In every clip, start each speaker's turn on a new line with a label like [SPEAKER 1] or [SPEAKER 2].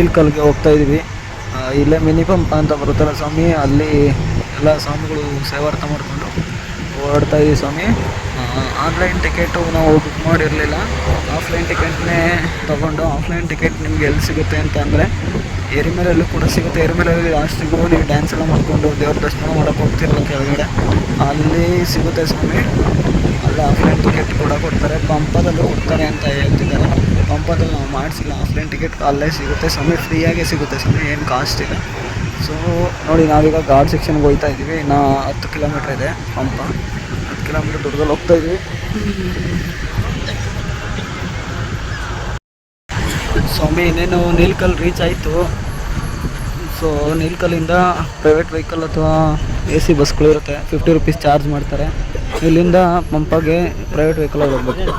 [SPEAKER 1] ನೀಲ್ಕಲ್ಗೆ ಹೋಗ್ತಾ ಇದ್ದೀವಿ ಇಲ್ಲೇ ಮಿನಿ ಪಂಪ್ ಅಂತ ಬರುತ್ತಲ್ಲ ಸ್ವಾಮಿ, ಅಲ್ಲಿ ಎಲ್ಲ ಸ್ವಾಮಿಗಳು ಸೇವಾರ್ಥ ಮಾಡಿಕೊಂಡು ಓಡಾಡ್ತಾ ಇದ್ದೀವಿ ಸ್ವಾಮಿ. ಆನ್ಲೈನ್ ಟಿಕೆಟು ನಾವು ಬುಕ್ ಮಾಡಿರಲಿಲ್ಲ. ಆಫ್ಲೈನ್ ಟಿಕೆಟ್ನೇ ತೊಗೊಂಡು ಆಫ್ಲೈನ್ ಟಿಕೆಟ್ ನಿಮ್ಗೆ ಎಲ್ಲಿ ಸಿಗುತ್ತೆ ಅಂತ ಅಂದರೆ ಎರಿಮಲೆಯಲ್ಲೂ ಕೂಡ ಸಿಗುತ್ತೆ. ಎರಿಮಲೆಯಲ್ಲಿ ಲಾಸ್ಟಿಗೂ ನೀವು ಡ್ಯಾನ್ಸ್ ಎಲ್ಲ ಮಾಡಿಕೊಂಡು ದೇವ್ರ ದರ್ಶನ ಮಾಡೋಕೆ ಹೋಗ್ತಿರಲ್ಲ ಕೆಳಗಡೆ, ಅಲ್ಲಿ ಸಿಗುತ್ತೆ ಸ್ವಾಮಿ. ಅಲ್ಲಿ ಆಫ್ಲೈನ್ ಟಿಕೆಟ್ ಕೂಡ ಕೊಡ್ತಾರೆ. ಪಂಪದಲ್ಲೂ ಕೊಡ್ತಾರೆ ಅಂತ ಹೇಳ್ತಿದ್ದಾರೆ. ಪಂಪದಲ್ಲಿ ನಾವು ಮಾಡಿಸಿಲ್ಲ. ಆಫ್ಲೈನ್ ಟಿಕೆಟ್ ಅಲ್ಲೇ ಸಿಗುತ್ತೆ. ಸಮಯ ಫ್ರೀಯಾಗೇ ಸಿಗುತ್ತೆ. ಸಮಯ ಏನು ಕಾಸ್ಟ್ ಇಲ್ಲ. ಸೊ ನೋಡಿ, ನಾವೀಗ ಗಾರ್ಡ್ ಸೆಕ್ಷನ್ಗೆ ಹೋಗ್ತಾ ಇದ್ದೀವಿ. ಇನ್ನು ಹತ್ತು ಕಿಲೋಮೀಟ್ರ್ ಇದೆ ಪಂಪ ಹತ್ತು ಕಿಲೋಮೀಟ್ರ್ ದೂರದಲ್ಲಿ ಹೋಗ್ತಾ ಇದ್ದೀವಿ. ಸ್ವಾಮಿ, ಇನ್ನೇನು ನೀಲ್ಕಲ್ ರೀಚ್ ಆಯಿತು. ಸೊ ನೀಲ್ಕಲ್ಲಿಂದ ಪ್ರೈವೇಟ್ ವೆಹಿಕಲ್ ಅಥವಾ ಎ ಸಿ ಬಸ್ಗಳಿರುತ್ತೆ ಫಿಫ್ಟಿ ರುಪೀಸ್ ಚಾರ್ಜ್ ಮಾಡ್ತಾರೆ. ಇಲ್ಲಿಂದ ಪಂಪಾಗೆ ಪ್ರೈವೇಟ್ ವೆಹಿಕಲ್ ಹೋಗ್ಬೇಕು.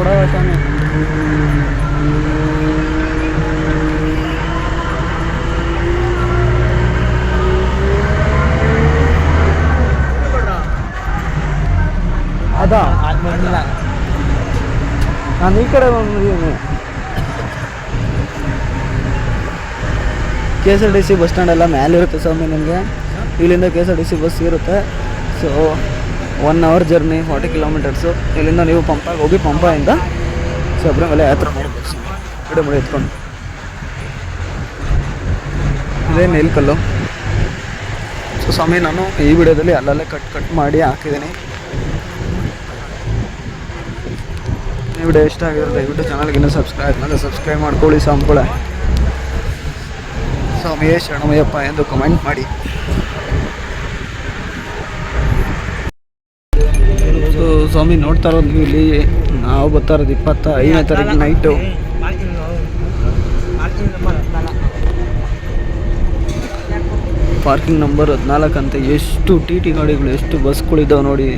[SPEAKER 1] ಅದ ಸ್ವಾಮಿ ಅದಾ? ನಾನು ಈ ಕಡೆ ಬಂದಿದ್ದೀನಿ K S R T C bus stand ಎಲ್ಲ ಮೇಲೆ ಇರುತ್ತೆ ಸ್ವಾಮಿ ನಿಮಗೆ. ಇಲ್ಲಿಂದ K S R T C bus ಇರುತ್ತೆ. So one hour journey forty kilometres ಇಲ್ಲಿಂದ ನೀವು ಪಂಪಾಗಿ ಹೋಗಿ ಪಂಪಾಯಿಂದ ಶಬರಿಮಲೆ ಯಾತ್ರೆ ಮಾಡಬೇಕು ಗಿಡ ಮಳೆ ಎತ್ಕೊಂಡು. ಇದೇ ನೆಲ್ಕಲ್ಲು ಸೊ ಸ್ವಾಮಿ, ನಾನು ಈ ವಿಡಿಯೋದಲ್ಲಿ ಅಲ್ಲಲ್ಲೇ ಕಟ್ ಕಟ್ ಮಾಡಿ ಹಾಕಿದ್ದೀನಿ. ಈ ವಿಡಿಯೋ ಇಷ್ಟ ಆಗಿದ್ರೆ ದಯವಿಟ್ಟು ಚಾನಲ್ಗೆ ಇನ್ನೂ ಸಬ್ಸ್ಕ್ರೈಬ್ ಮಾಡಿ ಸಬ್ಸ್ಕ್ರೈಬ್ ಮಾಡ್ಕೊಳ್ಳಿ ಸ್ವಾಮಿಗಳೇ. ಸ್ವಾಮಿಯೇ ಶರಣಮಯ್ಯಪ್ಪ ಎಂದು ಕಮೆಂಟ್ ಮಾಡಿ. ಸ್ವಾಮಿ ನೋಡ್ತಾ ಇರೋದು ಇಲ್ಲಿ. ನಾವು ಬರ್ತಾ ಇರೋದು ಇಪ್ಪತ್ತ ಐದನೇ ತಾರೀಕು ನೈಟು ಪಾರ್ಕಿಂಗ್ ನಂಬರ್ ಹದಿನಾಲ್ಕು ಅಂತ. ಎಷ್ಟು ಟಿ ಟಿ ಗಾಡಿಗಳು, ಎಷ್ಟು ಬಸ್ಗಳಿದ್ದಾವೆ ನೋಡಿ.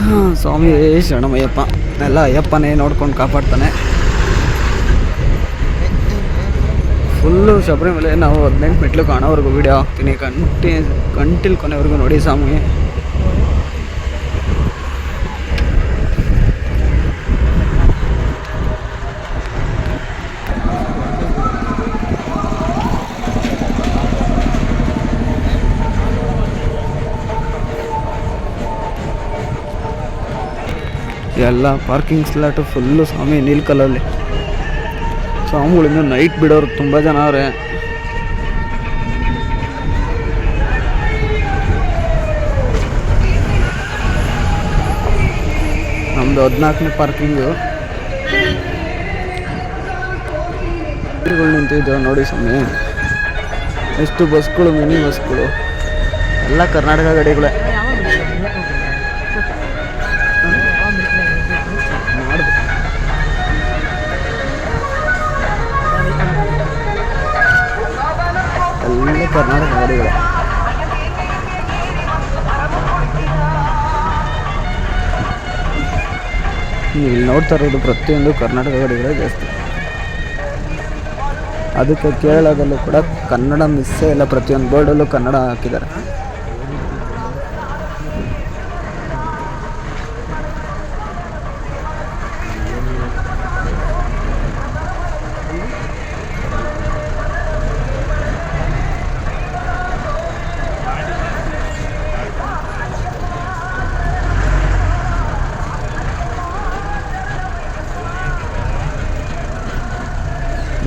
[SPEAKER 1] ಹಾಂ, ಸ್ವಾಮಿ ಶರಣಮಯ್ಯಪ್ಪ. ಎಲ್ಲ ಅಯ್ಯಪ್ಪನೇ ನೋಡ್ಕೊಂಡು ಕಾಪಾಡ್ತಾನೆ. ಫುಲ್ಲು ಶಬರಿಮಲೆ ನಾವು ಹದಿನೆಂಟು ಮೆಟ್ಲು ಕಾಣೋವರೆಗೂ ವಿಡಿಯೋ ಹಾಕ್ತೀನಿ. ಕಂಟಿ ಗಂಟಿಲ್ ಕೊನೆವರೆಗೂ ನೋಡಿ ಸ್ವಾಮಿ. ಎಲ್ಲ ಪಾರ್ಕಿಂಗ್ ಸ್ಲಾಟು ಫುಲ್ಲು ಸ್ವಾಮಿ ನೀಲ್ಕಲ್ಲಲ್ಲಿ ಸ್ವಾಮಿಗಳಿಂದ ನೈಟ್ ಬಿಡೋರು ತುಂಬ ಜನ ಅವರೇ. ನಮ್ದು ಹದಿನಾಲ್ಕನೇ ಪಾರ್ಕಿಂಗು ಗಳು ನಿಂತಿದ್ದಾವೆ ನೋಡಿ ಸ್ವಾಮಿ. ಎಷ್ಟು ಬಸ್ಗಳು, ಮಿನಿ ಬಸ್ಗಳು. ಎಲ್ಲ ಕರ್ನಾಟಕ ಗಾಡಿಗಳೇ. ಕರ್ನಾಟಕ ಗಾಡಿಗಳೇ. ಇಲ್ಲಿ ನೋಡ್ತಾ ಇರೋದು ಪ್ರತಿಯೊಂದು ಕರ್ನಾಟಕ ಗಾಡಿಗಳೇ ಜಾಸ್ತಿ. ಅದಕ್ಕೆ ಕೇರಳದಲ್ಲೂ ಕೂಡ ಕನ್ನಡ ಮಿಸ್ಸೇ ಇಲ್ಲ, ಪ್ರತಿಯೊಂದು ಬೋರ್ಡಲ್ಲೂ ಕನ್ನಡ ಹಾಕಿದ್ದಾರೆ.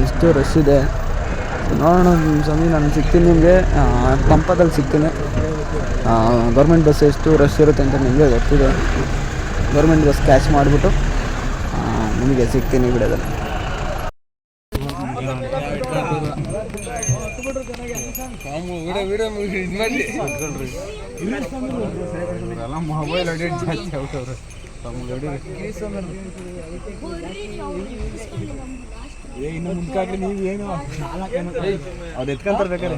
[SPEAKER 1] ಎಷ್ಟು ರಶ್ ಇದೆ. ನೋಡೋಣ ಸ್ವಾಮಿ ನಾನು ಸಿಗ್ತೀನಿ ನಿಮಗೆ. ಪಂಪದಲ್ಲಿ ಸಿಗ್ತೀನಿ. ಗೌರ್ಮೆಂಟ್ ಬಸ್ ಎಷ್ಟು ರಶ್ ಇರುತ್ತೆ ಅಂತ ನಿಮಗೆ ಗೊತ್ತಿದೆ. ಗೌರ್ಮೆಂಟ್ ಬಸ್ ಕ್ಯಾಚ್ ಮಾಡಿಬಿಟ್ಟು ನಿಮಗೆ ಸಿಗ್ತೀನಿ ಬಿಡೋದಲ್ಲಿ
[SPEAKER 2] ಮೊಬೈಲ್ ಅಡಿಟ್ ಜಾಸ್ತಿ ಇನ್ನು ಮುಂಕಾಗ್ಲಿ ನೀವು ಏನು. ಅವ್ರು ಎತ್ಕೊಂತಾರೆ ಬೇಕಾರೆ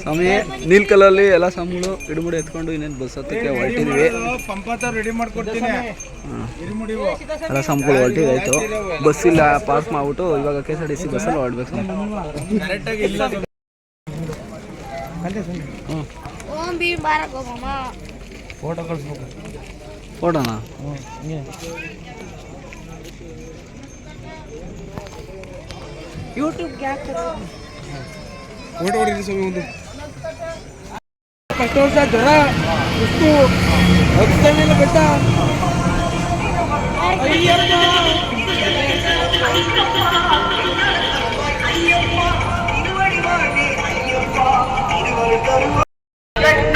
[SPEAKER 1] ಸ್ವಾಮಿ ನೀಲ್ಕಲ್ಲಲ್ಲಿ ಎಲ್ಲ ಸಾಮಾನುಗಳು ಇಡುಮುಡಿ ಎತ್ಕೊಂಡು ಇನ್ನೇನು ಬಸ್ ಹತ್ತಕ್ಕೆ ಹೊರಟಿದ್ವಿ ಎಲ್ಲ ಸ್ವಾಮಿಗಳು ಹೊರಟಿದಾಯ್ತು ಬಸ್ ಇಲ್ಲ ಪಾಸ್ ಮಾಡ್ಬಿಟ್ಟು ಇವಾಗ K S R T C ಬಸ್ಸಲ್ಲಿ ಹೊರಡ್ಬೇಕು
[SPEAKER 2] ಫೋಟೋ ಕಳಿಸ್ಬೇಕು.
[SPEAKER 1] ಫೋಟೋನಾ
[SPEAKER 2] ಫೋಟೋ ಹೊಡಿರಿ ಸ್ವಾಮಿ ಒಂದು ಫಸ್ಟ್ ವರ್ಷ ಜ್ವರ ಇಷ್ಟು ಹತ್ತನೇಲ ಬೆಟ್ಟ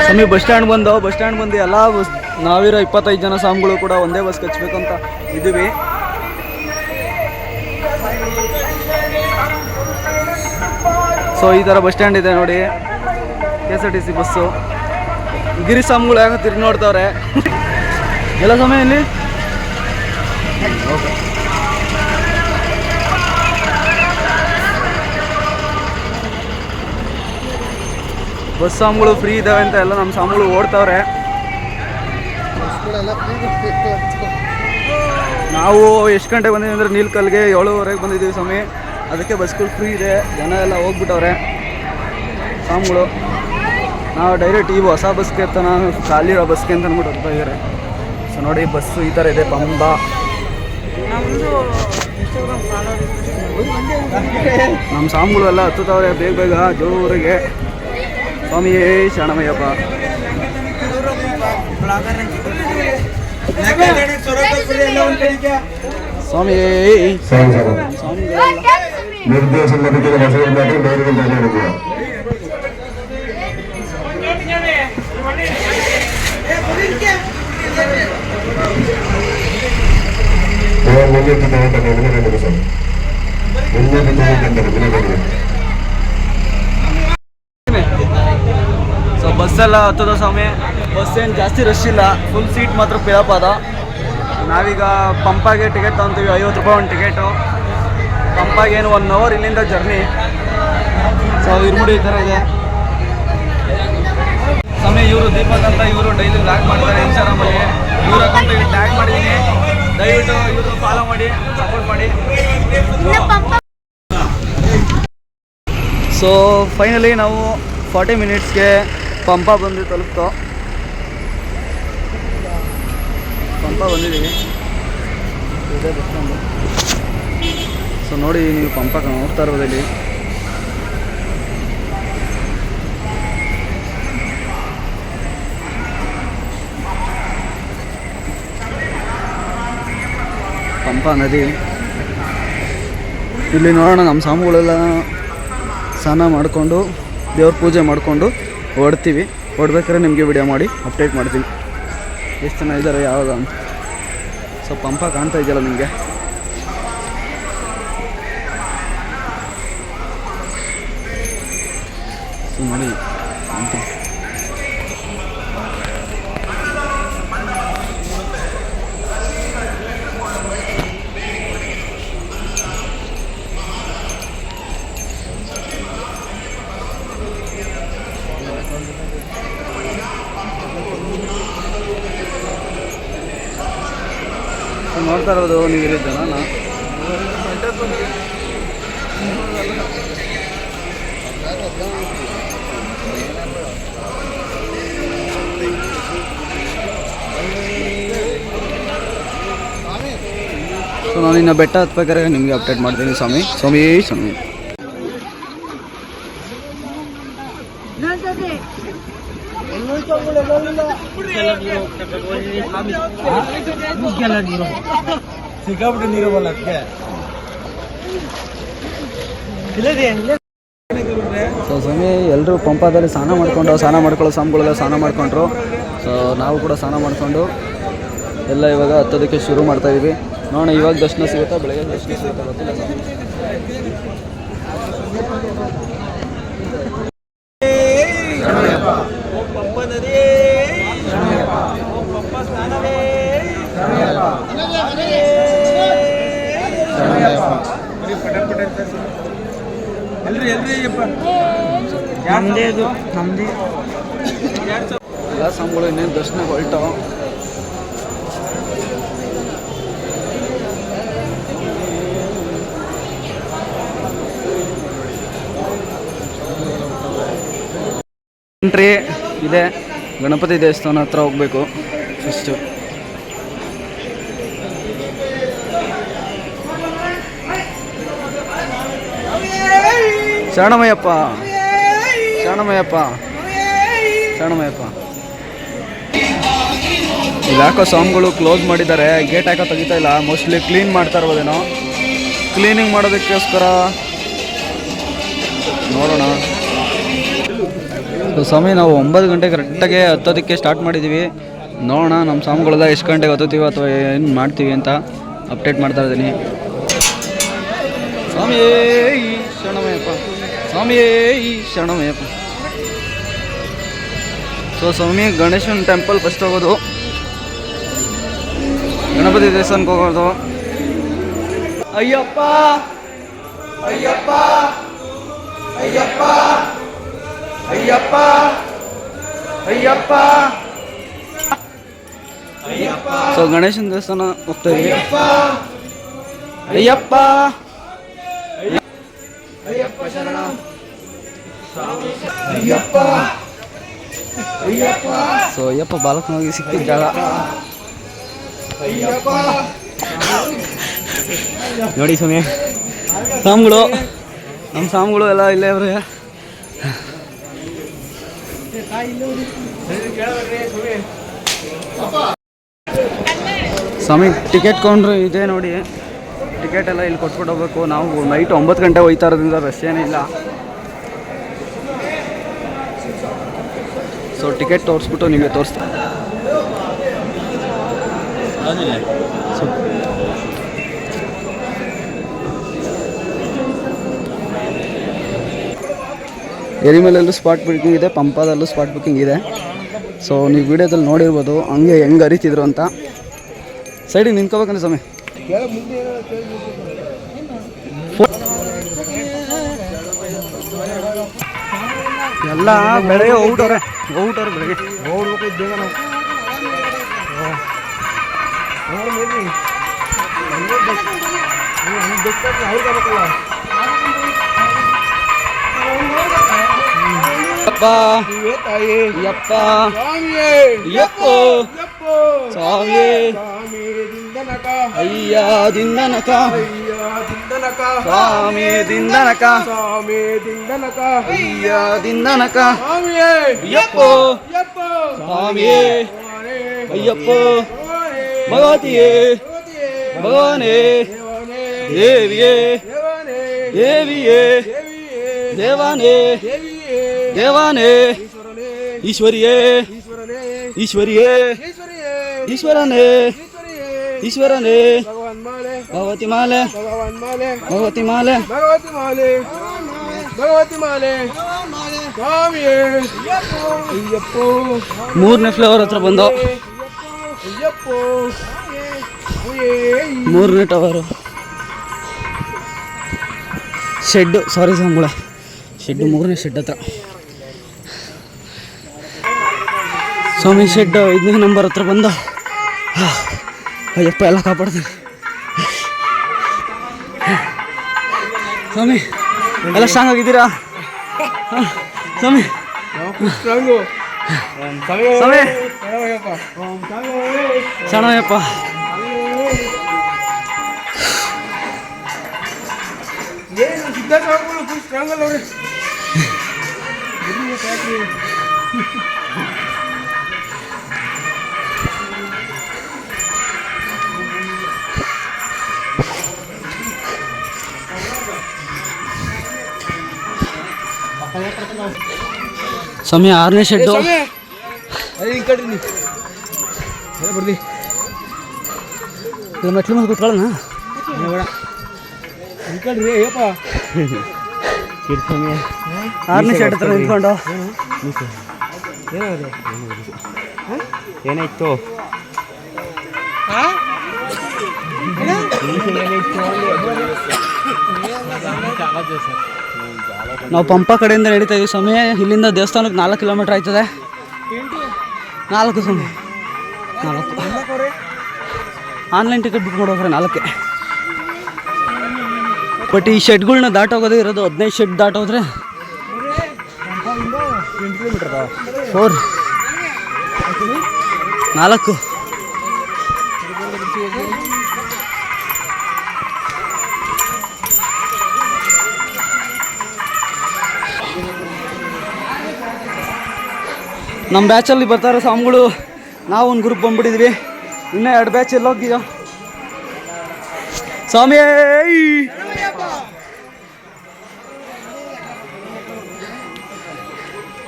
[SPEAKER 1] ಸ್ವಾಮಿ ಬಸ್ ಸ್ಟ್ಯಾಂಡ್ ಬಂದು ಬಸ್ ಸ್ಟ್ಯಾಂಡ್ ಬಂದು ಎಲ್ಲ ಬಸ್ ನಾವಿರೋ ಇಪ್ಪತ್ತೈದು ಜನ ಸ್ವಾಮಿಗಳು ಕೂಡ ಒಂದೇ ಬಸ್ ಕಚ್ಚಬೇಕು ಅಂತ ಇದ್ದೀವಿ. ಸೊ ಈ ಥರ ಬಸ್ ಸ್ಟ್ಯಾಂಡ್ ಇದೆ ನೋಡಿ. K S R T C bus ಗಿರಿ ಸ್ವಾಮಿಗಳು ಯಾಕೆ ತಿರುಗಿ ನೋಡ್ತಾವ್ರೆ. ಎಲ್ಲ ಸಮಯ ಇಲ್ಲಿ? ಬಸ್ ಸ್ವಾಮಿಗಳು ಫ್ರೀ ಇದ್ದಾವೆ ಅಂತ ಎಲ್ಲ ನಮ್ಮ ಸ್ವಾಮಿಗಳು ಓಡ್ತಾವ್ರೆ. ನಾವು ಎಷ್ಟು ಗಂಟೆಗೆ ಬಂದಿದ್ವಿ ಅಂದರೆ ನೀಲ್ಕಲ್ಗೆ ಏಳುವರೆಗೆ ಬಂದಿದ್ದೀವಿ ಸ್ವಾಮಿ. ಅದಕ್ಕೆ ಬಸ್ಗಳು ಫ್ರೀ ಇದೆ. ಜನ ಎಲ್ಲ ಹೋಗ್ಬಿಟ್ಟವ್ರೆ. ಸ್ವಾಮಿಗಳು ನಾವು ಡೈರೆಕ್ಟ್ ಈ ಹೊಸ ಬಸ್ಗೆ ಅಂತ ನಾನು ಖಾಲಿ ಇರೋ ಬಸ್ಗೆ ಅಂತ ಅಂದ್ಬಿಟ್ಟು ಹೋಗ್ತಾ ಇದ್ದಾರೆ. ಸೊ ನೋಡಿ ಬಸ್ಸು ಈ ಥರ ಇದೆ ಪಂಬ. ನಮ್ಮ ಸ್ವಾಮಿಗಳು ಎಲ್ಲ ಹತ್ತುತ್ತವ್ರೆ ಬೇಗ ಬೇಗ ಜೋರಿಗೆ. ಸ್ವಾಮಿಯೇ ಶರಣಮಯ್ಯಪ್ಪ. ಸ್ವಾಮಿಗಳೆಲ್ಲ
[SPEAKER 3] ನಿರ್ದೇಶನ
[SPEAKER 1] ಸೊ ಬಸ್ಸೆಲ್ಲ ಹತ್ತದ ಸ್ವಾಮಿ? ಬಸ್ ಏನು ಜಾಸ್ತಿ ರಶ್ ಇಲ್ಲ ಫುಲ್ ಸೀಟ್ ಮಾತ್ರ ಫಿಲಪ್ ಅದ ನಾವೀಗ ಪಂಪಾಗೆ ಟಿಕೆಟ್ ತಗೊಂತೀವಿ, ಐವತ್ತು ರೂಪಾಯಿ ಒಂದು ಟಿಕೆಟು ಪಂಪಾಗೆ ಏನು ಒನ್ ಅವರ್ ಇಲ್ಲಿಂದ ಜರ್ನಿ ಸೊ ಇರ್ಮುಡಿ ಈ ಥರ ಇದೆ. ಸಮಯ ಇವರು ದೀಪಕ್ ಅಂತ ಇವರು ಡೈಲಿ ಬ್ಲಾಗ್ ಮಾಡ್ತಾರೆ ಇನ್ಸ್ಟಾಗ್ರಾಮಲ್ಲಿ ಇವ್ರ ಅಕೌಂಟ್ ಟ್ಯಾಗ್ ಮಾಡಿದ್ದೀನಿ ದಯವಿಟ್ಟು ಇವರು ಫಾಲೋ ಮಾಡಿ ಸಪೋರ್ಟ್ ಮಾಡಿ. ಸೊ ಫೈನಲಿ ನಾವು ಫಾರ್ಟಿ ಮಿನಿಟ್ಸ್ಗೆ ಪಂಪ ಬಂದು ತಲುಪ್ತು. ಪಂಪ ಬಂದಿದ್ದೀವಿ ಇದೇ ಸೊ ನೋಡಿ, ನೀವು ಪಂಪ ನೋಡ್ತಾ ಇರೋದು ಇಲ್ಲಿ ಪಂಪ ನದಿ. ಇಲ್ಲಿ ನೋಡೋಣ, ನಮ್ಮ ಸಾಮುಗಳೆಲ್ಲ ಸ್ನಾನ ಮಾಡಿಕೊಂಡು, ದೇವ್ರ ಪೂಜೆ ಮಾಡಿಕೊಂಡು ಹೊಡ್ತೀವಿ ಹೊಡ್ಬೇಕಾದ್ರೆ ನಿಮಗೆ ವಿಡಿಯೋ ಮಾಡಿ ಅಪ್ಡೇಟ್ ಮಾಡ್ತೀವಿ ಎಷ್ಟು ಜನ ಇದ್ದಾರೆ, ಯಾವಾಗ ಅಂತ. ಸೊ ಪಂಪ ಕಾಣ್ತಾ ಇದೆಯಲ್ಲ ನಿಮಗೆ? ಸೊ ನಾನು ಇನ್ನು ಬೆಟ್ಟ ಹತ್ಬೇಕಾದ್ರೆ ನಿಮಗೆ ಅಪ್ಡೇಟ್ ಮಾಡ್ತೀನಿ ಸ್ವಾಮಿ. ಸ್ವಾಮಿ ಸ್ವಾಮಿ.
[SPEAKER 2] ಸಿಕ್ಕಾಬಿಟ್ಟು ನೀರು
[SPEAKER 1] ಸೊ ಸ್ವಾಮಿ ಎಲ್ಲರೂ ಪಂಪದಲ್ಲಿ ಸ್ನಾನ ಮಾಡಿಕೊಂಡು, ಸ್ನಾನ ಮಾಡ್ಕೊಳ್ಳೋ ಸ್ವಾಮಿಗಳೆಲ್ಲ ಸ್ನಾನ ಮಾಡಿಕೊಂಡ್ರು. ಸೊ ನಾವು ಕೂಡ ಸ್ನಾನ ಮಾಡಿಕೊಂಡು, ಎಲ್ಲ ಇವಾಗ ಹತ್ತೋದಕ್ಕೆ ಶುರು ಮಾಡ್ತಾ ಇದೀವಿ. ನೋಡೋಣ ಇವಾಗ ದರ್ಶನ ಸಿಗುತ್ತಾ ಬೆಳಗ್ಗೆ ದರ್ಶನ ಸಿಗುತ್ತಾ ಗೊತ್ತಿಲ್ಲ ಎಲ್ಲ ಸಂಬಳ ಇನ್ನೇನು ದರ್ಶನ ಹೊರಟಾವ ಎಂಟ್ರಿ ಇದೆ. ಗಣಪತಿ ದೇವಸ್ಥಾನ ಹತ್ರ ಹೋಗ್ಬೇಕು. ಫಸ್ಟು ಶರಣಮಯ್ಯಪ್ಪ. ಶರಣಮಯ್ಯಪ್ಪ. ಶರಣಮಯ್ಯಪ್ಪ. ಯಾಕೋ ಸಾಂಗ್ಗಳು ಕ್ಲೋಸ್ ಮಾಡಿದ್ದಾರೆ. ಗೇಟ್ ಹಾಕೋ ತೆಗಿತಾ ಇಲ್ಲ. ಮೋಸ್ಟ್ಲಿ ಕ್ಲೀನ್ ಮಾಡ್ತಾ ಇರ್ಬೋದೇನೋ ಕ್ಲೀನಿಂಗ್ ಮಾಡೋದಕ್ಕೋಸ್ಕರ ನೋಡೋಣ. ಸ್ವಾಮಿ, ನಾವು ಒಂಬತ್ತು ಗಂಟೆಗೆ ಕರೆಕ್ಟಾಗಿ ಹತ್ತೋದಕ್ಕೆ ಸ್ಟಾರ್ಟ್ ಮಾಡಿದ್ದೀವಿ ನೋಡೋಣ ನಮ್ಮ ಸ್ವಾಮಿಗಳೆಲ್ಲ ಎಷ್ಟು ಗಂಟೆಗೆ ಹತ್ತೋತೀವಿ ಅಥವಾ ಏನು ಮಾಡ್ತೀವಿ ಅಂತ ಅಪ್ಡೇಟ್ ಮಾಡ್ತಾ ಇದ್ದೀನಿ. ಸ್ವಾಮಿ ಶರಣಮಯ್ಯಪ್ಪ ಸ್ವಾಮಿ ಶರಣಮಯ್ಯಪ್ಪ. ಸೊ ಸ್ವಾಮಿ, ಗಣೇಶನ ಟೆಂಪಲ್ ಫಸ್ಟ್ ಹೋಗೋದು. ಗಣಪತಿ ದೇವಸ್ಥಾನಕ್ಕೆ ಹೋಗೋದು. ಅಯ್ಯಪ್ಪ ಅಯ್ಯಪ್ಪ ಅಯ್ಯಪ್ಪ. ಅಯ್ಯಪ್ಪ! ಅಯ್ಯಪ್ಪ! ಸೊ ಗಣೇಶನ ದೇವಸ್ಥಾನ ಹೋಗ್ತಾ ಇದ್ದೀವಿ. ಅಯ್ಯಪ್ಪ! ಅಯ್ಯಪ್ಪ! ಶರಣ! ಅಯ್ಯಪ್ಪ! ಅಯ್ಯಪ್ಪ! ಸೊ ಅಯ್ಯಪ್ಪ ಬಾಲಕನಾಗಿ ಸಿಕ್ಕಿದ ಜಾಗ ನೋಡಿ ಸ್ವಾಮಿ ಸಾಮ್ಗಳು. ನಮ್ಮ ಸಾಮ್ಗಳು ಎಲ್ಲ ಇಲ್ಲೇ ಅವ್ರೆ. ಸ್ವಾಮಿ, ಟಿಕೆಟ್ ಕೊಂಡ್ರು ಇದೆ ನೋಡಿ. ಟಿಕೆಟ್ ಎಲ್ಲ ಇಲ್ಲಿ ಕೊಟ್ಬಿಟ್ಟು ಹೋಗ್ಬೇಕು. ನಾವು ನೈಟ್ ಒಂಬತ್ತು ಗಂಟೆ ಹೋಯ್ತಾ ಇರೋದ್ರಿಂದ ರಶ್ ಏನಿಲ್ಲ. ಸೊ ಟಿಕೆಟ್ ತೋರಿಸ್ಬಿಟ್ಟು ನಿಮಗೆ ತೋರಿಸ್ತೀನಿ. ಎರಿಮಲೆಲ್ಲೂ ಸ್ಪಾಟ್ ಬುಕಿಂಗ್ ಇದೆ, ಪಂಪಾದಲ್ಲೂ ಸ್ಪಾಟ್ ಬುಕಿಂಗ್ ಇದೆ. ಸೊ ನೀವು ವಿಡಿಯೋದಲ್ಲಿ ನೋಡಿರ್ಬೋದು, ಹಂಗೆ ಹೆಂಗೆ ಅರಿತಿದ್ರು ಅಂತ. ಸೈಡಿಗೆ ನಿಂತ್ಕೋಬೇಕಂದ್ರೆ ಸ್ವಾಮಿ. ಎಲ್ಲ ಬೆಳಗ್ಗೆ ಔಟವ್ರೆ ಔಟವ್ರೆ ಬೆಳಗ್ಗೆ.
[SPEAKER 2] ನೋಡ್ಬೇಕು ನಾವು
[SPEAKER 1] ಅಪ್ಪ
[SPEAKER 2] ನೀವೇ ತಾಯಿ
[SPEAKER 1] ಯಪ್ಪ
[SPEAKER 2] ಸ್ವಾಮಿಯೇ
[SPEAKER 1] ಯಪ್ಪೋ
[SPEAKER 2] ಯಪ್ಪೋ
[SPEAKER 1] ಸ್ವಾಮಿಯೇ
[SPEAKER 2] ಸ್ವಾಮಿ ದಿಂದನಕ
[SPEAKER 1] ಅಯ್ಯ ದಿಂದನಕ
[SPEAKER 2] ಅಯ್ಯ ದಿಂದನಕ
[SPEAKER 1] ಸ್ವಾಮಿ ದಿಂದನಕ
[SPEAKER 2] ಸ್ವಾಮಿ ದೇವನೇ
[SPEAKER 1] ಈಶ್ವರಿಯೇ ಈಶ್ವರಿಯೇ ಈಶ್ವರನೇ ಈಶ್ವರನೇ ಭಗವತಿ ಮಾಲೆ ಭಗವತಿ ಮಾಲೆ
[SPEAKER 2] ಭಗವತಿ ಮಾಲೆ ಭಗವತಿ ಮಾಲೆ ಸ್ವಾಮಿಯೇ ಅಯ್ಯಪ್ಪ
[SPEAKER 1] ಮೂರನೇ ಫ್ಲೇವರ್ ಹತ್ರ ಬಂದ.
[SPEAKER 2] ಅಯ್ಯಪ್ಪ
[SPEAKER 1] ಮೂರನೇ ಟವರು ಶೆಡ್ಡು ಸಾರಿ ಸಂಬಳ ಶೆಡ್ಡು ಮೂರನೇ ಶೆಡ್ ಹತ್ರ. ಸ್ವಾಮಿ ಶೆಡ್ ಐದನೇ ನಂಬರ್ ಹತ್ರ ಬಂದ. ಅಯ್ಯಪ್ಪ, ಎಲ್ಲ ಕಾಪಾಡ್ತೀನಿ. ಸ್ವಾಮಿ, ಎಲ್ಲ ಸ್ಟ್ರಾಂಗ್ ಆಗಿದ್ದೀರಾ? ಸ್ವಾಮಿ. ಸ್ವಾಮಿ.
[SPEAKER 2] ಶರಣಯ್ಯಪ್ಪ. ಏನು ಸಿದ್ಧಾರ್ಥಗಳು ಫುಲ್ ಸ್ಟ್ರಾಂಗ್ ಅಲ್ಲ ಅವ್ರಿ
[SPEAKER 1] ಸ್ವಾಮಿ ಆರನೇ ಶೆಡ್ಡು
[SPEAKER 2] ಅದೇ ಹಿಂಗೆ ಕಡ್ರಿ ನೀವು ಅದೇ ಬರ್ಲಿ
[SPEAKER 1] ಇದು ಮೆಟ್ಲು ಮೇಲೆ ಕೂತ್ಕೊಳ್ಳೋಣ
[SPEAKER 2] ಬೇಡ ಹಿಂಗೆ ಕಡ್ರಿ ಅಯ್ಯಪ್ಪ
[SPEAKER 1] ಆರನೇ ಶೆಡ್ ಹತ್ರ ನಿಂತ್ಕೊಂಡು
[SPEAKER 2] ಏನಾಗಿದೆ
[SPEAKER 4] ಏನಾಯ್ತು
[SPEAKER 1] ನಾವು ಪಂಪ ಕಡೆಯಿಂದ ನಡೀತಾ ಇದೀವಿ ಸ್ವಾಮಿ. ಇಲ್ಲಿಂದ ದೇವಸ್ಥಾನಕ್ಕೆ ನಾಲ್ಕು ಕಿಲೋಮೀಟ್ರ್ ಆಯ್ತದೆ. ನಾಲ್ಕು ಸ್ವಾಮಿ. ನಾಲ್ಕು. ಆನ್ಲೈನ್ ಟಿಕೆಟ್ ಬುಕ್ ಮಾಡೋಕ್ರೆ ನಾಲ್ಕೆ. ಬಟ್ ಈ ಶೆಡ್ಗಳ್ನ ದಾಟೋಗೋದೇ ಇರೋದು ಹದಿನೈದು ಶೆಡ್ ದಾಟೋದ್ರೆ ಫೋರ್ ನಾಲ್ಕು. ನಮ್ಮ ಬ್ಯಾಚಲ್ಲಿ ಬರ್ತಾರೆ ಸ್ವಾಮಿಗಳು ನಾವು ಒಂದು ಗ್ರೂಪ್ ಬಂದ್ಬಿಟ್ಟಿದ್ವಿ. ಇನ್ನೂ ಎರಡು ಬ್ಯಾಚ್ ಎಲ್ಲ ಹೋಗಿದ್ಯ ಸ್ವಾಮಿ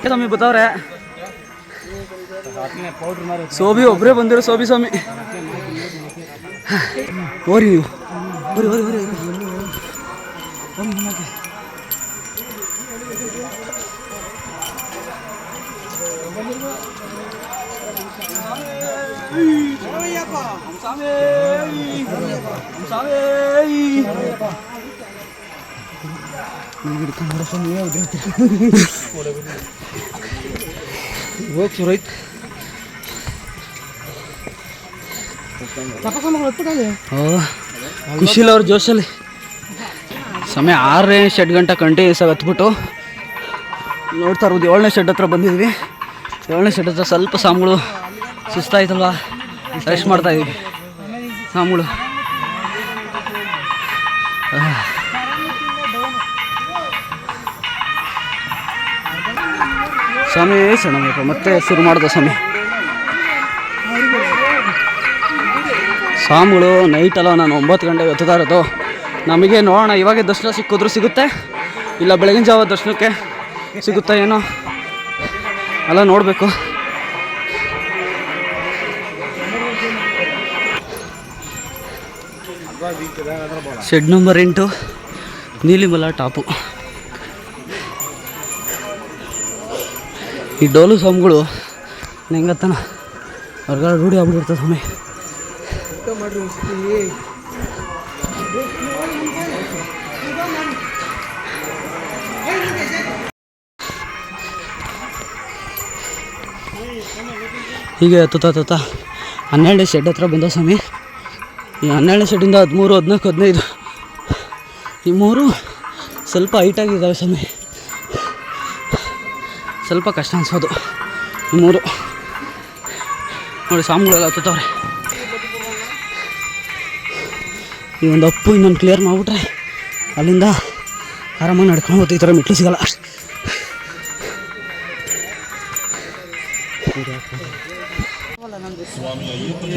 [SPEAKER 1] ಸ್ವಾಮಿ, ಬತ್ತವ್ರೆ. ಸೋಬಿ ಒಬ್ಬರೇ ಬಂದಿರೋ ಸೋಬಿ ಸ್ವಾಮಿ. ಓರಿ ನೀವು. ಓರಿ ಓರಿ ಓರಿ ಖುಷಿಲ್ಲ ಅವ್ರ ಜೋಶಲ್ಲಿ. ಸಮಯ ಆರನೇ ಶೆಡ್ ಗಂಟೆ ಕಂಟಿನ್ಯೂಸ್ ಆಗಿ ಹತ್ಬಿಟ್ಟು. ನೋಡ್ತಾ ಇರ್ಬೋದು ಏಳನೇ ಶೆಡ್ ಹತ್ರ ಬಂದಿದ್ವಿ. ಏಳನೇ ಶೆಡ್ ಹತ್ರ ಸ್ವಲ್ಪ ಸಾಮ್ಗಳು ಸುಸ್ತಾಯ್ತಲ್ವಾ? ರೆಸ್ಟ್ ಮಾಡ್ತಾ ಇದ್ದೀವಿ ಮಾಮೂಲು ಸ್ವಾಮಿ, ಸಣ್ಣ ಮತ್ತೆ ಶುರು ಮಾಡ್ದ ಸ್ವಾಮಿ. ಸ್ವಾಮಿಗಳು ನೈಟಲ್ಲ ನಾನು ಒಂಬತ್ತು ಗಂಟೆಗೆ ಎತ್ತುತ್ತಾ ಇರೋದು ನಮಗೆ ನೋಡೋಣ, ಇವಾಗೆ ದರ್ಶನ ಸಿಕ್ಕಿದ್ರು ಸಿಗುತ್ತೆ. ಇಲ್ಲ, ಬೆಳಗಿನ ಜಾವ ದರ್ಶನಕ್ಕೆ ಸಿಗುತ್ತಾ ಏನೋ? ಎಲ್ಲ ನೋಡಬೇಕು. ಶೆಡ್ ನಂಬರ್ ಎಂಟು, ನೀಲಿಮಲ ಟಾಪು. ಈ ಡೋಲು ಸ್ವಾಮಿಗಳು ಹೆಂಗತ್ತನ ಹೊರಗಡೆ ರೂಢಿ ಆಗ್ಬಿಟ್ಟಿರ್ತದೆ ಸ್ವಾಮಿ. ಹೀಗೆ ತುತ್ತ ತುತ್ತ ಹನ್ನೆರಡು ಶೆಡ್ ಹತ್ರ ಬಂದ ಸ್ವಾಮಿ. ಈ ಹನ್ನೆರಡನೇ ಸೆಟ್ಟಿಂದ ಹದಿಮೂರು, ಹದಿನಾಲ್ಕು, ಹದಿನೈದು. ಈ ಮೂರು ಸ್ವಲ್ಪ ಹೈಟಾಗಿದ್ದಾವೆ ಸ್ವಾಮಿ. ಸ್ವಲ್ಪ ಕಷ್ಟ ಅನಿಸೋದು. ಈ ಮೂರು. ನೋಡಿ ಸ್ವಾಮಿಗಳೆಲ್ಲ ಹತ್ತುತ್ತವ್ರೆ. ಈ ಒಂದು ಅಪ್ಪು ಇನ್ನೊಂದು ಕ್ಲಿಯರ್ ಮಾಡಿಬಿಟ್ರೆ ಅಲ್ಲಿಂದ ಆರಾಮಾಗಿ ನಡ್ಕೊಂಡು ಹೋಗ್ತೀವಿ ಈ ಥರ ಮೆಟ್ಲು ಸಿಗಲ್ಲ.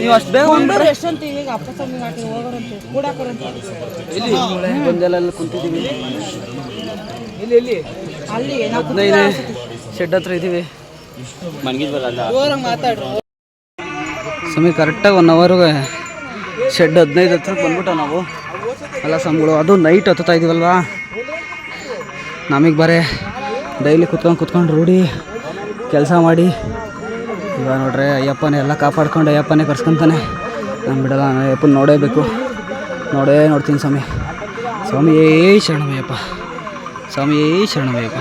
[SPEAKER 1] ನೀವು ಅಷ್ಟು ಬೇಗ ಇಲ್ಲಿ ಬಂದೆಲ್ಲ ಕುಂತಿದ್ದೀವಿ
[SPEAKER 2] ಇಲ್ಲಿ ಇಲ್ಲಿ. ಅಲ್ಲಿ
[SPEAKER 1] ಹದಿನೈದು ಶೆಡ್ ಹತ್ರ ಇದ್ದೀವಿ ಸಮಯ ಕರೆಕ್ಟಾಗಿ ಒನ್ ಅವರ್ಗೆ ಶೆಡ್ ಹದಿನೈದು ಹತ್ರ ಬಂದ್ಬಿಟ್ಟ ನಾವು. ಅಲ್ಲ ಸಂಬಳು ಅದು ನೈಟ್ ಹತ್ತುತ್ತಾ ಇದೀವಲ್ವಾ? ನಮಗೆ ಬರೇ ಡೈಲಿ ಕುತ್ಕೊಂಡು ಕುತ್ಕೊಂಡು ರೂಢಿ ಕೆಲಸ ಮಾಡಿ. ಇವಾಗ ನೋಡ್ರೆ ಅಯ್ಯಪ್ಪನೇ ಎಲ್ಲ ಕಾಪಾಡ್ಕೊಂಡು ಅಯ್ಯಪ್ಪನೇ ಕರ್ಸ್ಕೊಂತಾನೆ. ನಾನು ಬಿಡಲ್ಲ, ನಾನು ಅಯ್ಯಪ್ಪನ ನೋಡೇಬೇಕು ನೋಡೇ ನೋಡ್ತೀನಿ ಸ್ವಾಮಿ. ಸ್ವಾಮಿ ಏ ಶರಣಮಯ್ಯಪ್ಪ. ಸ್ವಾಮಿ ಏ ಶರಣಮಯ್ಯಪ್ಪ.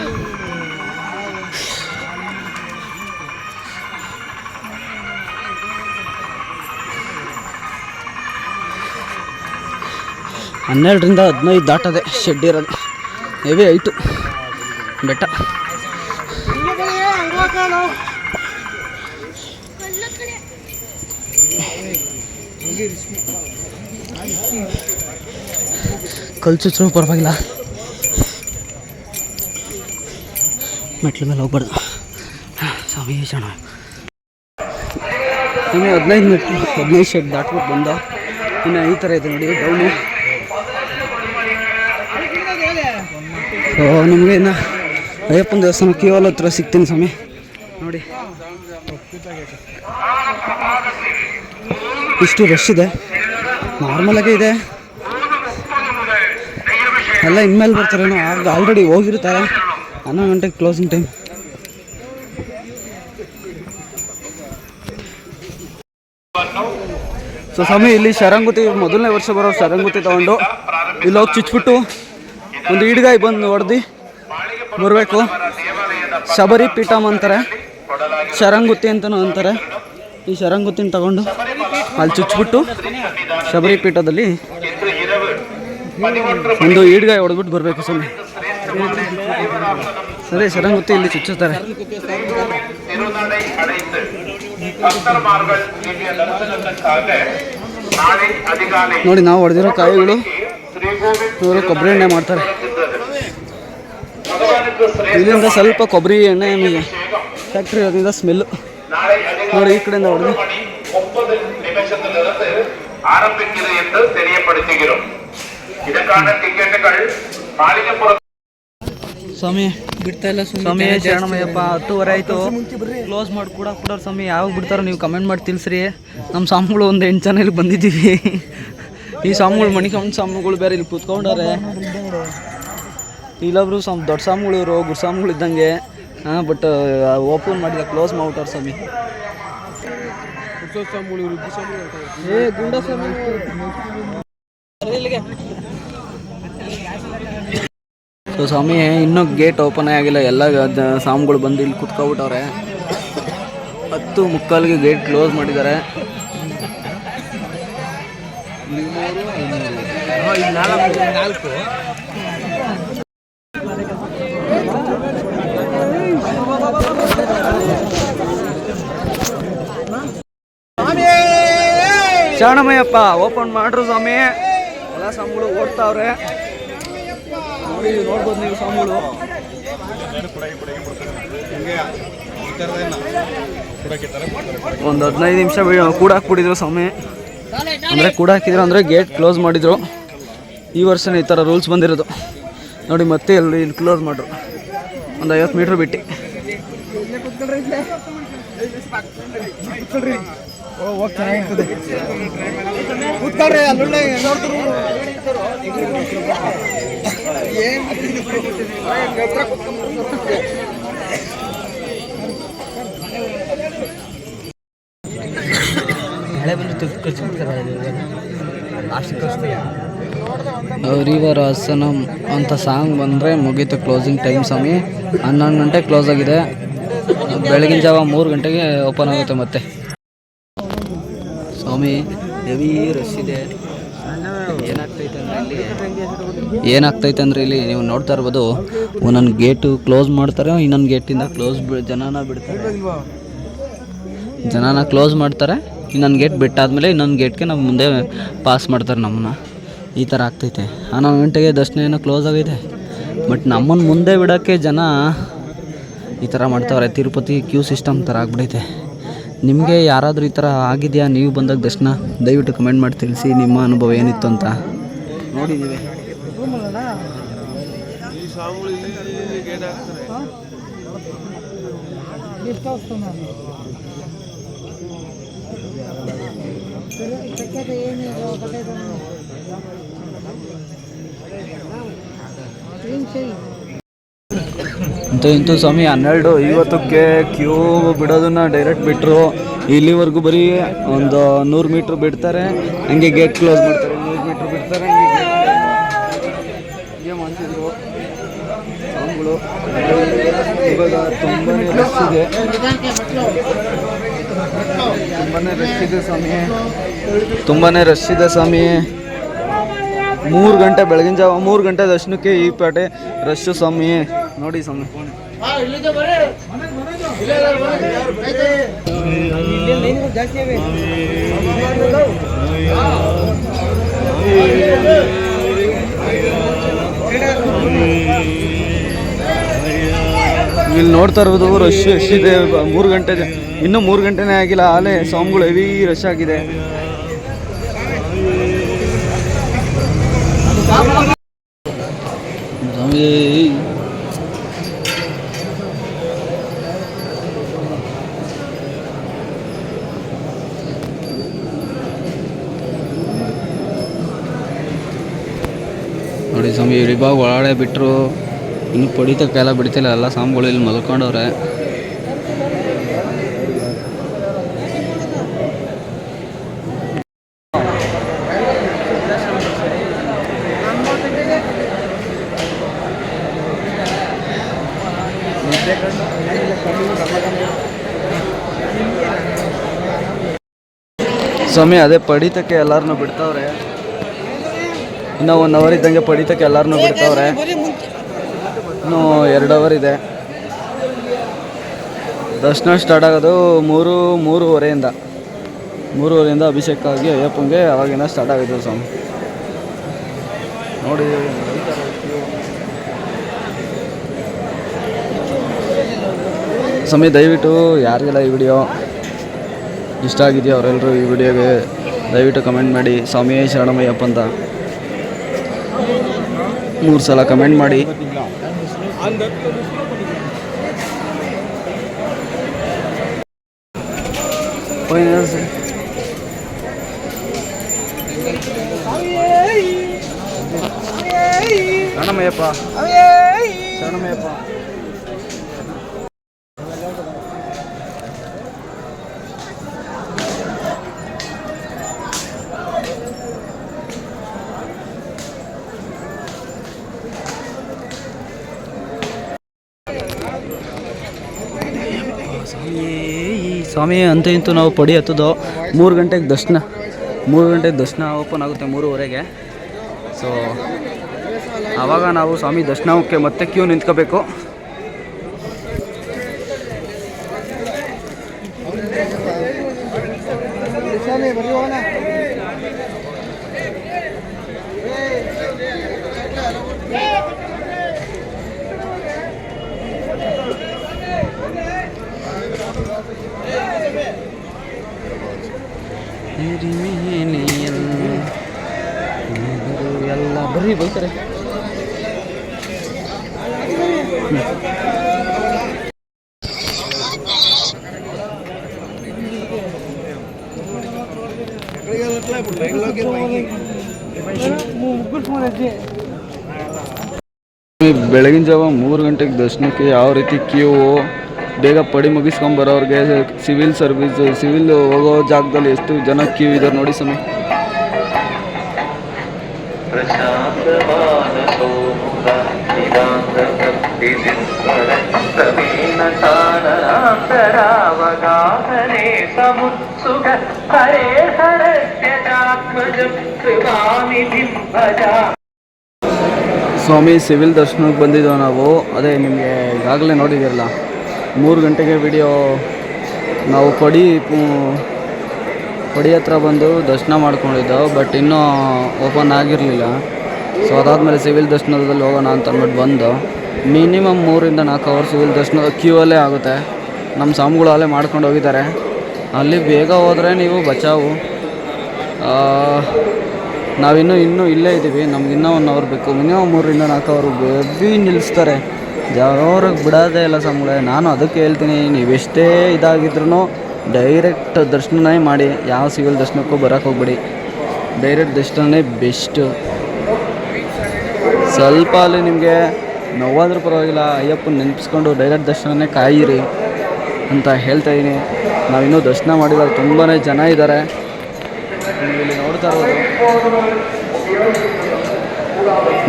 [SPEAKER 1] ಹನ್ನೆರಡರಿಂದ ಹದಿನೈದು ದಾಟದೆ, ಶೆಡ್ ಇರೋದು. ಹೆವಿ ಐಟು ಬೆಟ್ಟ. ಕಲ್ ಚುಚ್ಚರು ಪರವಾಗಿಲ್ಲ. ಮೆಟ್ಲ ಮೇಲೆ ಹೋಗ್ಬಾರ್ದು. ಸ್ವಾಮಿ ಜನ ಇನ್ನು ಹದಿನೈದು ಮೆಟ್ಲು, ಹದಿನೈದು ಶೆಡ್ ದಾಟ್ಬಿಟ್ಟು ಬಂದ. ಇನ್ನು ಈ ಥರ ಇದೆ ನೋಡಿ ಡೌನು ಸೊ ನಿಮಗೆ ಇನ್ನು ಅಯ್ಯಪ್ಪನ ದೇವಸ್ಥಾನ ಕೇವಲ ಹತ್ರ ಸಿಗ್ತೀನಿ ಸ್ವಾಮಿ. ನೋಡಿ. ಇಷ್ಟು ರಶ್ ಇದೆ. ನಾರ್ಮಲಾಗೇ ಇದೆ. ಎಲ್ಲ ಇನ್ಮೇಲೆ ಬರ್ತಾರೇನೋ ಆಗ ಆಲ್ರೆಡಿ ಹೋಗಿರ್ತಾರೆ. ಹನ್ನೊಂದು ಗಂಟೆಗೆ ಕ್ಲೋಸಿಂಗ್ ಟೈಮ್ ಸೊ ಸ್ವಾಮಿ, ಇಲ್ಲಿ ಶರಂಗುತಿ, ಮೊದಲನೇ ವರ್ಷ ಬರೋ ಶರಂಗುತಿ ತಗೊಂಡು, ಇಲ್ಲಿ ಹೋಗಿ ಚುಚ್ಬಿಟ್ಟು ಒಂದು ಈಡ್ಗಾಯಿ ಬಂದು ಹೊಡೆದು, ಬರಬೇಕು. ಶಬರಿ ಪೀಠಮ್ ಅಂತಾರೆ. ಶರಂಗುತಿ ಅಂತಲೂ ಅಂತಾರೆ. ಈ ಶರಂಗುತ್ತಿನ ತಗೊಂಡು ಅಲ್ಲಿ ಚುಚ್ಚಿಬಿಟ್ಟು ಶಬರಿ ಪೀಠದಲ್ಲಿ ಒಂದು ಈಡ್ಗಾಯಿ ಹೊಡೆದ್ಬಿಟ್ಟು ಬರಬೇಕು ಸುಮ್ಮನೆ ಸರಿ ಶರಂಗುತ್ತಿ ಇಲ್ಲಿ ಚುಚ್ಚುತ್ತಾರೆ. ನೋಡಿ ನಾವು ಹೊಡೆದಿರೋ ಕಾಯಿಗಳು ಇವರು ಕೊಬ್ಬರಿ ಎಣ್ಣೆ ಮಾಡ್ತಾರೆ. ಇದರಿಂದ ಸ್ವಲ್ಪ ಕೊಬ್ಬರಿ ಎಣ್ಣೆ ಫ್ಯಾಕ್ಟ್ರಿ ಇರೋದ್ರಿಂದ ಸ್ಮೆಲ್ಲು ನೋಡಿ ಈ ಕಡೆಯಿಂದ ಹೊಡೆದು
[SPEAKER 5] மணி முப்பது நிமிஷத்திலிருந்து ஆரம்பிக்கிறது என்று தெரியப்படுத்துகிறோம் இதற்கான டிக்கெட்டுகள் மாளிகைப்புற
[SPEAKER 1] ಸ್ವಾಮಿ ಬಿಡ್ತಾ ಇಲ್ಲ ಸ್ವಾಮಿ ಶರಣಮಯ್ಯಪ್ಪ ಹತ್ತುವರೆ ಆಯಿತು ಕ್ಲೋಸ್ ಮಾಡಿ ಕೂಡ ಕೂಡ ಸ್ವಾಮಿ ಯಾವಾಗ ಬಿಡ್ತಾರೋ ನೀವು ಕಮೆಂಟ್ ಮಾಡಿ ತಿಳಿಸ್ರಿ ನಮ್ಮ ಸ್ವಾಮಿಗಳು ಒಂದು ಎಂಟು ಜನ ಇಲ್ಲಿ ಬಂದಿದ್ದೀವಿ ಈ ಸ್ವಾಮಿಗಳು ಮಣಿಕಂಡ್ ಸ್ವಾಮಿಗಳು ಬೇರೆ ಇಲ್ಲಿ ಕೂತ್ಕೊಂಡವ್ರೆ ಇಲ್ಲೊಬ್ರು ಸ್ವಾಮಿ ದೊಡ್ಡ ಸ್ವಾಮಿಗಳು ಇವರು ಗುರು ಸ್ವಾಮಿಗಳು ಇದ್ದಂಗೆ ಹಾಂ ಬಟ್ ಓಪನ್ ಮಾಡಿಲ್ಲ ಕ್ಲೋಸ್ ಮಾಡ್ಬಿಟ್ಟಾರೆ ಸ್ವಾಮಿ. ಏ ಗುಂಡ ಸ್ವಾಮಿ ಸೊ ಸ್ವಾಮಿ ಇನ್ನೂ ಗೇಟ್ ಓಪನ್ ಆಗಿಲ್ಲ. ಎಲ್ಲ ಸಾಮಗಳು ಬಂದು ಇಲ್ಲಿ ಕುತ್ಕೊಬಿಟ್ಟವ್ರೆ. ಹತ್ತು ಮುಕ್ಕಾಲಿಗೆ ಗೇಟ್ ಕ್ಲೋಸ್ ಮಾಡಿದ್ದಾರೆ. ಶರಣಮಯ್ಯಪ್ಪ ಓಪನ್ ಮಾಡ್ರು ಸ್ವಾಮಿ. ಎಲ್ಲ ಸ್ವಾಮಿಗಳು ಓಡ್ತಾವ್ರೆ. ನೋಡಿ ನೋಡ್ಬೋದು ನೀವು ಸ್ವಾಮಿಗಳು. ಒಂದು ಹದಿನೈದು ನಿಮಿಷ ಕೂಡ ಹಾಕ್ಬಿಟ್ಟಿದ್ರು ಸ್ವಾಮಿ. ಅಂದರೆ ಕೂಡ ಹಾಕಿದ್ರು ಅಂದರೆ ಗೇಟ್ ಕ್ಲೋಸ್ ಮಾಡಿದ್ರು. ಈ ವರ್ಷನೇ ಈ ಥರ ರೂಲ್ಸ್ ಬಂದಿರೋದು. ನೋಡಿ, ಮತ್ತೆ ಎಲ್ಲಿ ಇಲ್ಲಿ ಕ್ಲೋಸ್ ಮಾಡ್ರು. ಒಂದು ಐವತ್ತು ಮೀಟ್ರ್ ಬಿಟ್ಟು.
[SPEAKER 2] ಕೂತ್ಕೊಳ್ರಿ ಅಲ್ಲೊಳ್ಳೆ ನೋಡ್ತಾರೆ
[SPEAKER 1] ರಿವರ್ ಹಾಸನ ಅಂತ ಸಾಂಗ್ ಬಂದರೆ ಮುಗೀತು ಕ್ಲೋಸಿಂಗ್ ಟೈಮ್ ಸ್ವಾಮಿ. ಹನ್ನೊಂದು ಗಂಟೆ ಕ್ಲೋಸ್ ಆಗಿದೆ. ಬೆಳಗಿನ ಜಾವ ಮೂರು ಗಂಟೆಗೆ ಓಪನ್ ಆಗುತ್ತೆ ಮತ್ತೆ. ಸ್ವಾಮಿ ಹೆವಿ ರಶ್ ಇದೆ ಏನಾಗ್ತೈತೆ ಅಂದ್ರೆ ಇಲ್ಲಿ? ಏನಾಗ್ತೈತೆ ಅಂದ್ರೆ ಇಲ್ಲಿ ನೀವು ನೋಡ್ತಾ ಇರ್ಬೋದು, ಒಂದೊಂದು ಗೇಟು ಕ್ಲೋಸ್ ಮಾಡ್ತಾರೆ, ಇನ್ನೊಂದು ಗೇಟಿಂದ ಕ್ಲೋಸ್ ಜನನ ಬಿಡ್ತಾರೆ. ಜನನ ಕ್ಲೋಸ್ ಮಾಡ್ತಾರೆ, ಇನ್ನೊಂದು ಗೇಟ್ ಬಿಟ್ಟಾದ್ಮೇಲೆ ಇನ್ನೊಂದು ಗೇಟ್ಗೆ ನಮ್ಮ ಮುಂದೆ ಪಾಸ್ ಮಾಡ್ತಾರೆ ನಮ್ಮನ್ನ. ಈ ಥರ ಆಗ್ತೈತೆ. ಹನ್ನೊಂದು ಗಂಟೆಗೆ ದರ್ಶನ ಏನೋ ಕ್ಲೋಸ್ ಆಗಿದೆ. ಬಟ್ ನಮ್ಮನ್ನು ಮುಂದೆ ಬಿಡೋಕ್ಕೆ ಜನ ಈ ಥರ ಮಾಡ್ತಾವ್ರೆ. ತಿರುಪತಿ ಕ್ಯೂ ಸಿಸ್ಟಮ್ ಥರ ಆಗ್ಬಿಡೈತೆ. ನಿಮಗೆ ಯಾರಾದರೂ ಈ ಥರ ಆಗಿದೆಯಾ? ನೀವು ಬಂದಾಗ ದರ್ಶನ ದಯವಿಟ್ಟು ಕಮೆಂಟ್ ಮಾಡಿ ತಿಳಿಸಿ ನಿಮ್ಮ ಅನುಭವ ಏನಿತ್ತು ಅಂತ. ನೋಡಿದ್ದೀವಿ ಅಂತೂ ಇಂತೂ ಸ್ವಾಮಿ ಹನ್ನೆರಡು, ಐವತ್ತಕ್ಕೆ ಕ್ಯೂ ಬಿಡೋದನ್ನ ಡೈರೆಕ್ಟ್ ಬಿಟ್ಟರು ಇಲ್ಲಿವರೆಗೂ ಬರೀ ಒಂದು ನೂರು ಮೀಟ್ರ್ ಬಿಡ್ತಾರೆ, ಹಂಗೆ ಗೇಟ್ ಕ್ಲೋಸ್ ಮಾಡ್ತಾರೆ, ನೂರು ಮೀಟ್ರ್ ಬಿಡ್ತಾರೆ, ಹಂಗೆ ಇವಾಗ ತುಂಬಾ ರಶ್ ಇದೆ. ತುಂಬಾ ರಶ್ ಇದೆ ಸ್ವಾಮಿ. ತುಂಬಾ ರಶ್ ಇದೆ ಸ್ವಾಮಿ. ಮೂರು ಗಂಟೆ, ಬೆಳಗಿನ ಜಾವ ಮೂರು ಗಂಟೆ ದರ್ಶನಕ್ಕೆ ಈ ಪೇಟೆ ರಶ್ ಸ್ವಾಮಿ. ನೋಡಿ ಸ್ವಾಮಿ. ಇಲ್ಲಿ ನೋಡ್ತಾ ಇರೋದು ರಶ್ ಎಷ್ಟಿದೆ ಮೂರು ಗಂಟೆ ಇನ್ನೂ ಮೂರು ಗಂಟೆನೇ ಆಗಿಲ್ಲ. ಆಲೇ ಸ್ವಾಮಿಗಳು ಹೆವಿ ರಶ್ ಆಗಿದೆ. ಸ್ವಾಮಿ ನೋಡಿ ಸ್ವಾಮಿ ಇವಾಗ ಒಳಗಡೆ ಬಿಟ್ಟರು ಇನ್ನು ಪಡಿತಕ್ಕೆಲ್ಲ ಬಿಡ್ತಿಲ್ಲ, ಎಲ್ಲ ಸ್ವಾಮಿಗಳು ಇಲ್ಲಿ ಮಲ್ಕೊಂಡವ್ರೆ. ಸ್ವಾಮಿ, ಅದೇ ಪಡಿತಕ್ಕೆ ಎಲ್ಲಾರನ್ನೂ ಬಿಡ್ತಾವ್ರೆ. ಇನ್ನೂ ಒನ್ ಅವರ್ ಇದ್ದಂಗೆ ಪಡಿತಕ್ಕೆ ಎಲ್ಲಾರನ್ನೂ ಬಿಡ್ತಾವ್ರೆ. ಇನ್ನೂ ಎರಡು ಅವರ್ ಇದೆ. ದರ್ಶನ ಸ್ಟಾರ್ಟ್ ಆಗೋದು ಮೂರು, ಮೂರುವರೆಯಿಂದ. ಮೂರುವರೆಯಿಂದ ಅಭಿಷೇಕ ಆಗಿ ಅಯ್ಯಪ್ಪಂಗೆ ಅವಾಗಿಂದ ಸ್ಟಾರ್ಟ್ ಆಗಿದ್ದು ಸ್ವಾಮಿ. ನೋಡಿ, ಸ್ವಾಮಿ ದಯವಿಟ್ಟು ಯಾರಿಗೆಲ್ಲ ಈ ವಿಡಿಯೋ ಇಷ್ಟ ಆಗಿದೆಯೋ ಅವರೆಲ್ಲರೂ ಈ ವಿಡಿಯೋಗೆ ದಯವಿಟ್ಟು ಕಮೆಂಟ್ ಮಾಡಿ. ಸ್ವಾಮಿ ಶರಣಮಯ್ಯಪ್ಪ ಅಂತ. ಮೂರು ಸಲ ಕಮೆಂಟ್ ಮಾಡಿ. ಫೈನಲ್ ಸರ್ ಶರಣಮಯ್ಯಪ್ಪ ಶರಣಮಯ್ಯಪ್ಪ ಸ್ವಾಮಿ ಅಂತ ಇಂತೂ ನಾವು ಪಡಿ ಹತ್ತದು ಮೂರು ಗಂಟೆಗೆ ದರ್ಶನ. ಮೂರು ಗಂಟೆಗೆ ದರ್ಶನ ಓಪನ್ ಆಗುತ್ತೆ ಮೂರುವರೆಗೆ. ಸೊ ಆವಾಗ ನಾವು ಸ್ವಾಮಿ ದರ್ಶನಕ್ಕೆ ಮತ್ತೆ ಕ್ಯೂ ನಿಂತ್ಕೋಬೇಕು. ಎಲ್ಲ ಬೈತಾರೆ ಬೆಳಗಿನ ಜಾವ ಮೂರು ಗಂಟೆಗೆ ದರ್ಶನಕ್ಕೆ ಯಾವ ರೀತಿ ಕ್ಯೂ? ಬೇಗ ಪಡಿ ಮುಗಿಸ್ಕೊಂಬರೋರಿಗೆ ಸಿವಿಲ್ ಸರ್ವಿಸ್ ಸಿವಿಲ್ ಹೋಗೋ ಜಾಗದಲ್ಲಿ ಎಷ್ಟು ಜನ ಕ್ಯೂ ಇದ್ದಾರೆ ನೋಡಿ ಸ್ವಾಮಿ. ಸ್ವಾಮಿ ಸಿವಿಲ್ ದರ್ಶನಕ್ಕೆ ಬಂದಿದ್ದೆವು ನಾವು ಅದೇ ನಿಮಗೆ ಈಗಾಗಲೇ ನೋಡಿದಿರಲ್ಲ ಮೂರು ಗಂಟೆಗೆ ವಿಡಿಯೋ ನಾವು ಕೊಡಿ ಕೊಡಿ ಹತ್ರ ಬಂದು ದರ್ಶನ ಮಾಡ್ಕೊಂಡಿದ್ದೆವು ಬಟ್ ಇನ್ನೂ ಓಪನ್ ಆಗಿರಲಿಲ್ಲ. ಸೊ ಅದಾದಮೇಲೆ ಸಿವಿಲ್ ದರ್ಶನದಲ್ಲಿ ಹೋಗೋಣ ಅಂತ ಅಂದ್ಬಿಟ್ಟು ಬಂದು ಮಿನಿಮಮ್ ಮೂರಿಂದ ನಾಲ್ಕು ಅವರ್ ಸಿವಿಲ್ ದರ್ಶನ ಕ್ಯೂ ಅಲ್ಲೇ ಆಗುತ್ತೆ. ನಮ್ಮ ಸ್ವಾಮಿಗಳು ಅಲ್ಲೇ ಮಾಡ್ಕೊಂಡು ಹೋಗಿದ್ದಾರೆ. ಅಲ್ಲಿ ಬೇಗ ಹೋದರೆ ನೀವು ಬಚಾವು. ನಾವಿನ್ನೂ ಇನ್ನೂ ಇಲ್ಲೇ ಇದ್ದೀವಿ, ನಮ್ಗೆ ಇನ್ನೂ ಒನ್ ಅವರ್ ಬೇಕು. ಮಿನಿಮಮ್ ಮೂರರಿಂದ ನಾಲ್ಕು ಅವರು ಬೇಬಿ ನಿಲ್ಲಿಸ್ತಾರೆ ಯಾವ್ರಿಗೆ ಬಿಡೋದೇ ಇಲ್ಲ ಸಂಬಳ, ನಾನು ಅದಕ್ಕೆ ಹೇಳ್ತೀನಿ, ನೀವೆಷ್ಟೇ ಇದಾಗಿದ್ರೂ ಡೈರೆಕ್ಟ್ ದರ್ಶನನೇ ಮಾಡಿ, ಯಾವ ಸಿವಿಲ್ ದರ್ಶನಕ್ಕೂ ಬರೋಕ್ಕೆ ಹೋಗ್ಬೇಡಿ. ಡೈರೆಕ್ಟ್ ದರ್ಶನನೇ ಬೆಸ್ಟು ಸ್ವಲ್ಪ ಅಲ್ಲಿ ನಿಮಗೆ ನೋವಾದರೂ ಪರವಾಗಿಲ್ಲ, ಅಯ್ಯಪ್ಪನ ನೆನಪಿಸ್ಕೊಂಡು ಡೈರೆಕ್ಟ್ ದರ್ಶನನೇ ಕಾಯಿರಿ ಅಂತ ಹೇಳ್ತಾ ಇದ್ದೀನಿ ನಾವಿನ್ನೂ ದರ್ಶನ ಮಾಡಿಲ್ಲ ತುಂಬಾ ಜನ ಇದ್ದಾರೆ ನೀವಿಲ್ಲಿ ನೋಡ್ತಾ ಇರೋದು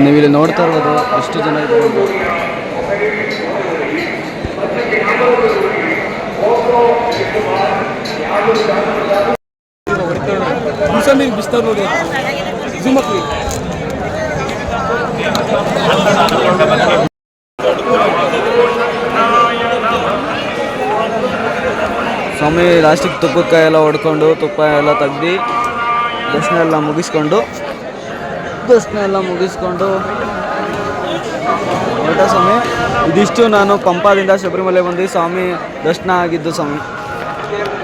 [SPEAKER 1] ನೀವಿಲ್ಲಿ ನೋಡ್ತಾ ಇರ್ಬೋದು, ಅಷ್ಟು ಜನ ಇದ್ದಾರೆ
[SPEAKER 2] ನೋಡಿ.
[SPEAKER 1] ಸ್ವಾಮಿ ಲಾಸ್ಟಿಗೆ ತುಪ್ಪಕ್ಕೆ ಎಲ್ಲ ಹೊಡ್ಕೊಂಡು ತುಪ್ಪ ಎಲ್ಲ ತೆಗ್ದು ಎಲ್ಲ ಮುಗಿಸ್ಕೊಂಡು ಎಲ್ಲ ಮುಗಿಸ್ಕೊಂಡು. ಹೊರಟ ಸ್ವಾಮಿ? ಇದಿಷ್ಟು ನಾನು ಪಂಪಾದಿಂದ ಶಬರಿಮಲೆ ಬಂದು ಸ್ವಾಮಿ ದರ್ಶನ ಆಗಿದ್ದು ಸ್ವಾಮಿ. xem.